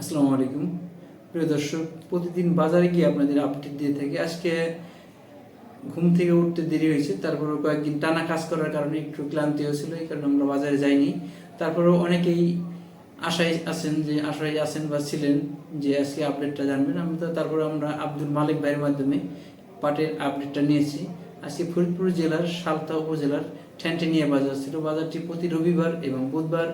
আসসালামু আলাইকুম। প্রিয় দর্শক, প্রতিদিন বাজারে গিয়ে আপনাদের আপডেট দিয়ে থাকি। আজকে ঘুম থেকে উঠতে দেরি হয়েছে তারপরে কয়েকদিন টানা কাজ করার কারণে একটু ক্লান্তি হয়েছিল, এই কারণে আমরা বাজারে যাইনি। তারপরেও অনেকেই আশায় আছেন যে, আশায় আছেন বা ছিলেন যে, আজকে আপডেটটা জানবেন। আমি তো তারপরে আমরা আব্দুল মালিক ভাইয়ের মাধ্যমে পাটের আপডেটটা নিয়েছি। আজকে ফরিদপুর জেলার, সালতা উপজেলার ঠ্যান্টেনিয়া বাজার ছিল। বাজারটি প্রতি রবিবার এবং বুধবার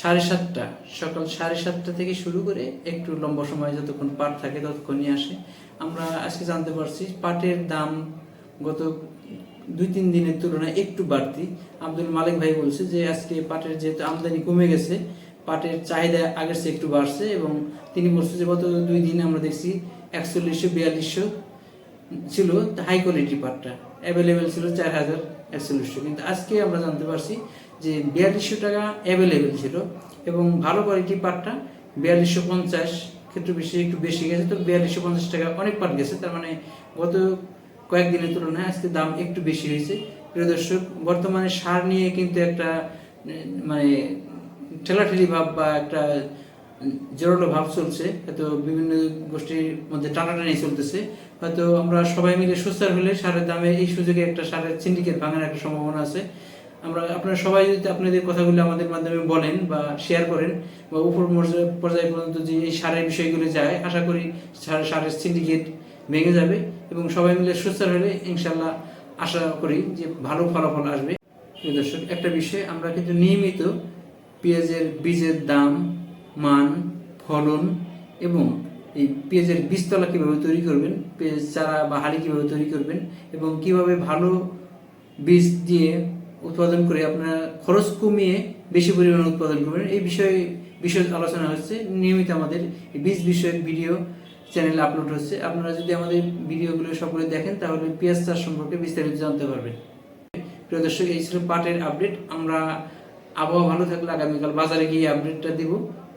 সাড়ে সাতটা, সকাল সাড়ে সাতটা থেকে শুরু করে একটু লম্বা সময় যতক্ষণ পাট থাকে ততক্ষণ নিয়ে আসে। আমরা আজকে জানতে পারছি পাটের দাম গত দুই তিন দিনের তুলনায় একটু বাড়তি। আব্দুল মালিক ভাই বলছে যে আজকে পাটের যেহেতু আমদানি কমে গেছে, পাটের চাহিদা আগের চেয়ে একটু বাড়ছে এবং তিনি বলছে যে গত দুই দিনে আমরা দেখছি একচল্লিশশো বিয়াল্লিশশো ছিল হাই কোয়ালিটি পাটটা। অ্যাভেলেবেল ছিল চার হাজার একচল্লিশশো কিন্তু আজকে আমরা জানতে পারছি যে বিয়াল্লিশশো টাকা অ্যাভেলেবেল ছিল এবং ভালো কোয়ালিটি পাটটা বিয়াল্লিশশো পঞ্চাশ, ক্ষেত্রে বেশি একটু বেশি গেছে, তো বিয়াল্লিশশো পঞ্চাশ টাকা অনেক পাট গেছে। তার মানে গত কয়েকদিনের তুলনায় আজকে দাম একটু বেশি হয়েছে। প্রিয় দর্শক, বর্তমানে সার নিয়ে কিন্তু একটা মানে ঠেলাঠেলি ভাব বা একটা জোরালো ভাব চলছে, হয়তো বিভিন্ন গোষ্ঠীর মধ্যে টানাটানি চলতেছে, হয়তো আমরা সবাই মিলে সুস্থার হলে সারের দামে এই সুযোগে একটা সারের সিন্ডিকেট ভাঙার একটা সম্ভাবনা আছে। আমরা, আপনারা সবাই যদি আপনাদের কথাগুলো আমাদের মাধ্যমে বলেন বা শেয়ার করেন বা উপর পর্যায় পর্যন্ত যে এই সারের বিষয়গুলো যায়, আশা করি সার- সারের সিন্ডিকেট ভেঙে যাবে এবং সবাই মিলে সুস্থার হলে ইনশাল্লাহ আশা করি যে ভালো ফলাফল আসবে। দর্শক, একটা বিষয়, আমরা কিন্তু নিয়মিত পেঁয়াজের বীজের দাম মান, ফলন এবং এই পেঁয়াজের বীজতলা কীভাবে তৈরি করবেন পেঁয়াজ চারা বা হাড়ি কীভাবে তৈরি করবেন এবং কীভাবে ভালো বীজ দিয়ে উৎপাদন করে আপনারা খরচ কমিয়ে বেশি পরিমাণে উৎপাদন করবেন, এই বিষয়ে বিষয় আলোচনা হচ্ছে। নিয়মিত আমাদের বীজ বিষয়ক ভিডিও চ্যানেলে আপলোড হচ্ছে। আপনারা যদি আমাদের ভিডিওগুলো সকলে দেখেন, তাহলে পেঁয়াজ চাষ সম্পর্কে বিস্তারিত জানতে পারবেন। প্রিয় দর্শক, এই ছিল পাটের আপডেট। আমরা আবহাওয়া ভালো থাকলে আগামীকাল বাজারে গিয়ে আপডেটটা দিব।